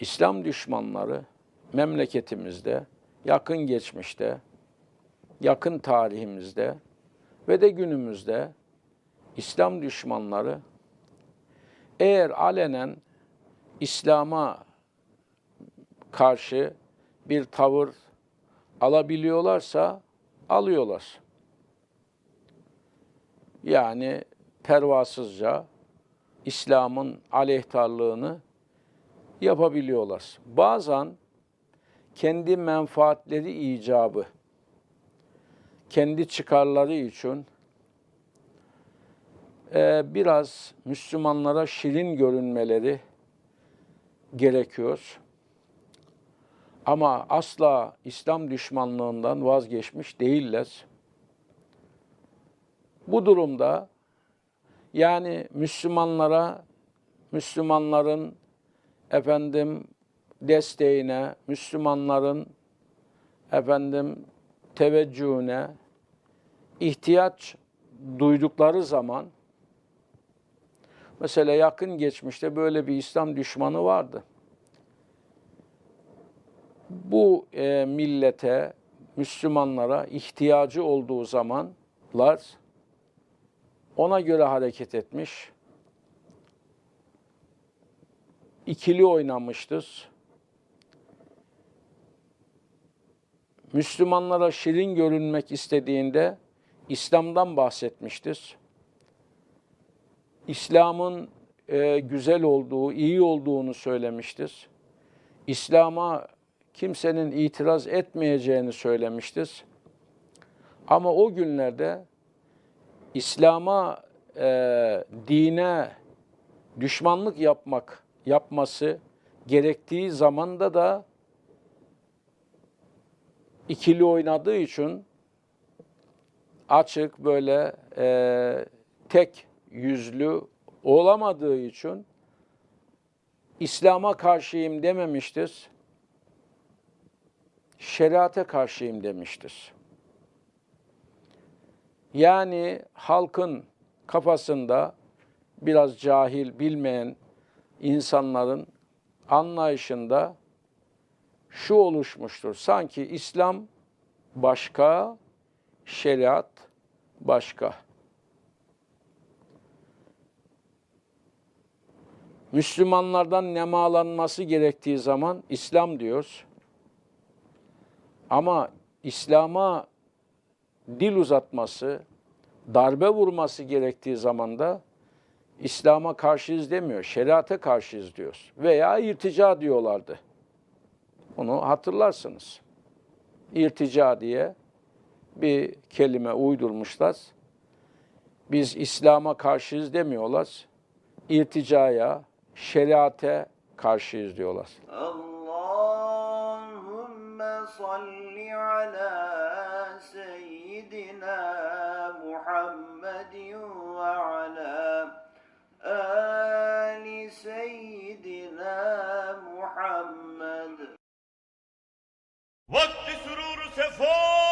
İslam düşmanları memleketimizde, yakın geçmişte, yakın tarihimizde ve de günümüzde İslam düşmanları eğer alenen İslam'a karşı bir tavır alabiliyorlarsa alıyorlar. Yani pervasızca İslam'ın aleyhtarlığını yapabiliyorlar. Bazen kendi menfaatleri icabı, kendi çıkarları için e, biraz Müslümanlara şirin görünmeleri gerekiyor. Ama asla İslam düşmanlığından vazgeçmiş değiller. Bu durumda yani Müslümanlara, Müslümanların efendim desteğine, Müslümanların efendim teveccühüne ihtiyaç duydukları zaman mesela yakın geçmişte böyle bir İslam düşmanı vardı. Bu e, millete, Müslümanlara ihtiyacı olduğu zamanlar ona göre hareket etmiş. İkili oynamıştır. Müslümanlara şirin görünmek istediğinde İslam'dan bahsetmiştir. İslam'ın e, güzel olduğu, iyi olduğunu söylemiştir. İslam'a kimsenin itiraz etmeyeceğini söylemiştir. Ama o günlerde İslam'a, e, dine düşmanlık yapmak yapması gerektiği zamanda da ikili oynadığı için açık böyle e, tek yüzlü olamadığı için İslam'a karşıyım dememiştir. Şeriate karşıyım demiştir. Yani halkın kafasında biraz cahil, bilmeyen insanların anlayışında şu oluşmuştur. Sanki İslam başka, şeriat başka. Müslümanlardan nemalanması gerektiği zaman İslam diyoruz. Ama İslam'a dil uzatması, darbe vurması gerektiği zaman da İslam'a karşıyız demiyor, şeriate karşıyız diyoruz. Veya irtica diyorlardı. Bunu hatırlarsınız. İrtica diye bir kelime uydurmuşlar. Biz İslam'a karşıyız demiyorlar. İrticaya, şeriate karşıyız diyorlar. Allahümme salli ala seyyidina ala Muhammed. Vakti sürur sefa.